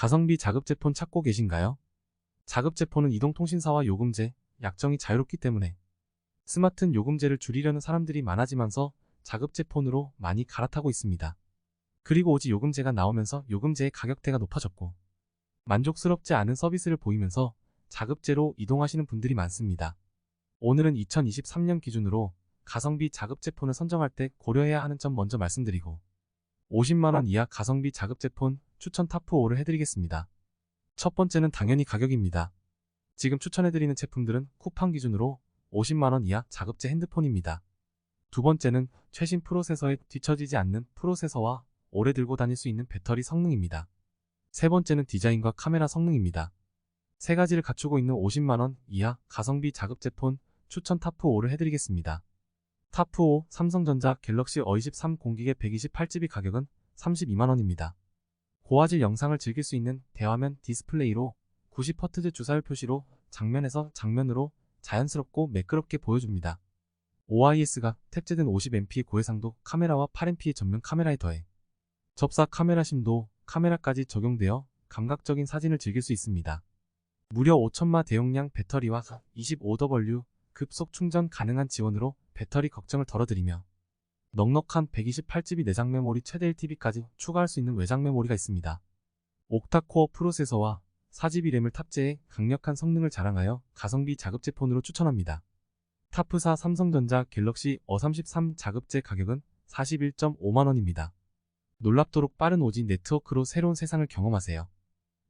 가성비 자급제폰 찾고 계신가요? 자급제폰은 이동통신사와 요금제, 약정이 자유롭기 때문에 스마트 요금제를 줄이려는 사람들이 많아지면서 자급제폰으로 많이 갈아타고 있습니다. 그리고 오지 요금제가 나오면서 요금제의 가격대가 높아졌고 만족스럽지 않은 서비스를 보이면서 자급제로 이동하시는 분들이 많습니다. 오늘은 2023년 기준으로 가성비 자급제폰을 선정할 때 고려해야 하는 점 먼저 말씀드리고 50만원 이하 가성비 자급제폰 추천 탑5를 해드리겠습니다. 첫 번째는 당연히 가격입니다. 지금 추천해드리는 제품들은 쿠팡 기준으로 50만원 이하 자급제 핸드폰입니다. 두 번째는 최신 프로세서에 뒤처지지 않는 프로세서와 오래 들고 다닐 수 있는 배터리 성능입니다. 세 번째는 디자인과 카메라 성능입니다. 세 가지를 갖추고 있는 50만원 이하 가성비 자급제 폰 추천 탑5를 해드리겠습니다. 탑5 삼성전자 갤럭시 A23 공기계 128GB 가격은 32만원입니다. 고화질 영상을 즐길 수 있는 대화면 디스플레이로 90Hz 주사율 표시로 장면에서 장면으로 자연스럽고 매끄럽게 보여줍니다. OIS가 탑재된 50MP 고해상도 카메라와 8MP 전면 카메라에 더해 접사 카메라 심도 카메라까지 적용되어 감각적인 사진을 즐길 수 있습니다. 무려 5천마 대용량 배터리와 25W 급속 충전 가능한 지원으로 배터리 걱정을 덜어드리며 넉넉한 128GB 내장 메모리 최대 1TB까지 추가할 수 있는 외장 메모리가 있습니다. 옥타코어 프로세서와 4GB 램을 탑재해 강력한 성능을 자랑하여 가성비 자급제 폰으로 추천합니다. 타프사 삼성전자 갤럭시 A33 자급제 가격은 41.5만원입니다. 놀랍도록 빠른 5G 네트워크로 새로운 세상을 경험하세요.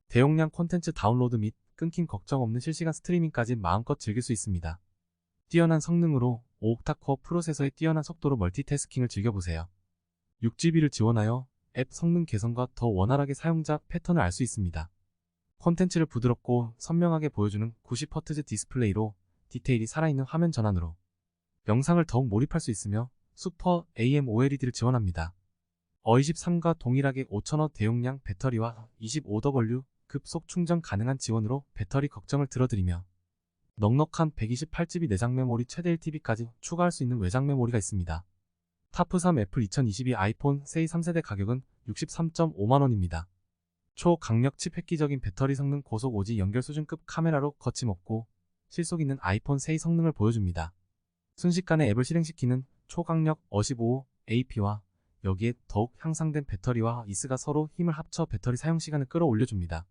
대용량 콘텐츠 다운로드 및 끊긴 걱정 없는 실시간 스트리밍까지 마음껏 즐길 수 있습니다. 뛰어난 성능으로 5옥타코어 프로세서의 뛰어난 속도로 멀티태스킹을 즐겨보세요. 6GB를 지원하여 앱 성능 개선과 더 원활하게 사용자 패턴을 알 수 있습니다. 콘텐츠를 부드럽고 선명하게 보여주는 90Hz 디스플레이로 디테일이 살아있는 화면 전환으로 영상을 더욱 몰입할 수 있으며 슈퍼 AMOLED를 지원합니다. 어23과 동일하게 5000W 대용량 배터리와 25W 급속 충전 가능한 지원으로 배터리 걱정을 들어드리며 넉넉한 128GB 내장 메모리 최대 1TB까지 추가할 수 있는 외장 메모리가 있습니다. 타프3 애플 2022 아이폰 세이 3세대 가격은 63.5만원입니다. 초강력 칩 획기적인 배터리 성능 고속 오지 연결 수준급 카메라로 거침없고 실속 있는 아이폰 세이 성능을 보여줍니다. 순식간에 앱을 실행시키는 초강력 어15 AP와 여기에 더욱 향상된 배터리와 이스가 서로 힘을 합쳐 배터리 사용 시간을 끌어올려줍니다.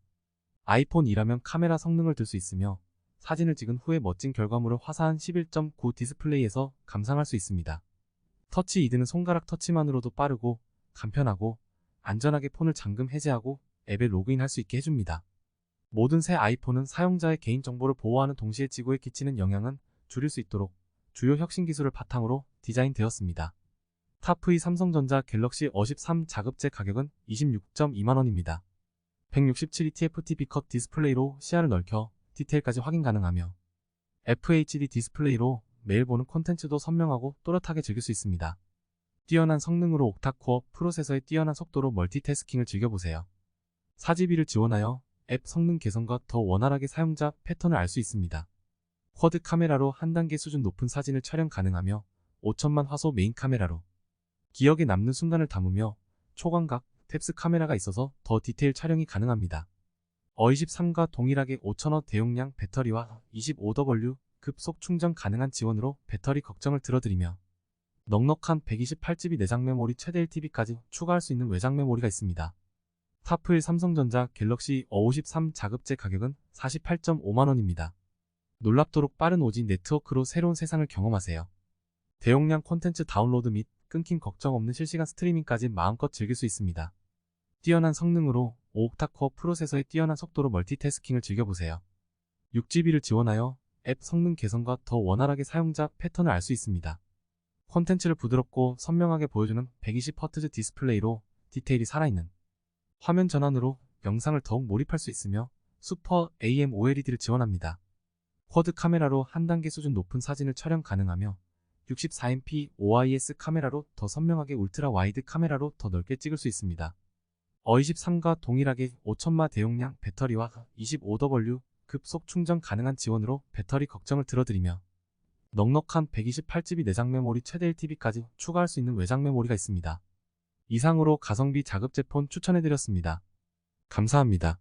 아이폰2라면 카메라 성능을 들 수 있으며 사진을 찍은 후에 멋진 결과물을 화사한 11.9 디스플레이에서 감상할 수 있습니다. 터치 이드는 손가락 터치만으로도 빠르고 간편하고 안전하게 폰을 잠금 해제하고 앱에 로그인할 수 있게 해줍니다. 모든 새 아이폰은 사용자의 개인정보를 보호하는 동시에 지구에 끼치는 영향은 줄일 수 있도록 주요 혁신 기술을 바탕으로 디자인되었습니다. 타프2 삼성전자 갤럭시 A13 자급제 가격은 26.2만원입니다. 167 TFT B컷 디스플레이로 시야를 넓혀 디테일까지 확인 가능하며 FHD 디스플레이로 매일 보는 콘텐츠도 선명하고 또렷하게 즐길 수 있습니다. 뛰어난 성능으로 옥타코어 프로세서의 뛰어난 속도로 멀티태스킹을 즐겨보세요. 4GB를 지원하여 앱 성능 개선과 더 원활하게 사용자 패턴을 알 수 있습니다. 쿼드 카메라로 한 단계 수준 높은 사진을 촬영 가능하며 5천만 화소 메인 카메라로 기억에 남는 순간을 담으며 초광각 탭스 카메라가 있어서 더 디테일 촬영이 가능합니다. 어23과 동일하게 5000W 대용량 배터리와 25W 급속 충전 가능한 지원으로 배터리 걱정을 들어드리며 넉넉한 128GB 내장 메모리 최대 1TB까지 추가할 수 있는 외장 메모리가 있습니다. 타프1 삼성전자 갤럭시 A53 자급제 가격은 48.5만원입니다. 놀랍도록 빠른 5G 네트워크로 새로운 세상을 경험하세요. 대용량 콘텐츠 다운로드 및 끊긴 걱정 없는 실시간 스트리밍까지 마음껏 즐길 수 있습니다. 뛰어난 성능으로 5옥타코어 프로세서의 뛰어난 속도로 멀티태스킹을 즐겨보세요. 6GB를 지원하여 앱 성능 개선과 더 원활하게 사용자 패턴을 알 수 있습니다. 콘텐츠를 부드럽고 선명하게 보여주는 120Hz 디스플레이로 디테일이 살아있는 화면 전환으로 영상을 더욱 몰입할 수 있으며 슈퍼 AMOLED를 지원합니다. 쿼드 카메라로 한 단계 수준 높은 사진을 촬영 가능하며 64MP OIS 카메라로 더 선명하게 울트라 와이드 카메라로 더 넓게 찍을 수 있습니다. 어23과 동일하게 5천마 대용량 배터리와 25W 급속 충전 가능한 지원으로 배터리 걱정을 들어드리며 넉넉한 128GB 내장 메모리 최대 1TB까지 추가할 수 있는 외장 메모리가 있습니다. 이상으로 가성비 자급제폰 추천해드렸습니다. 감사합니다.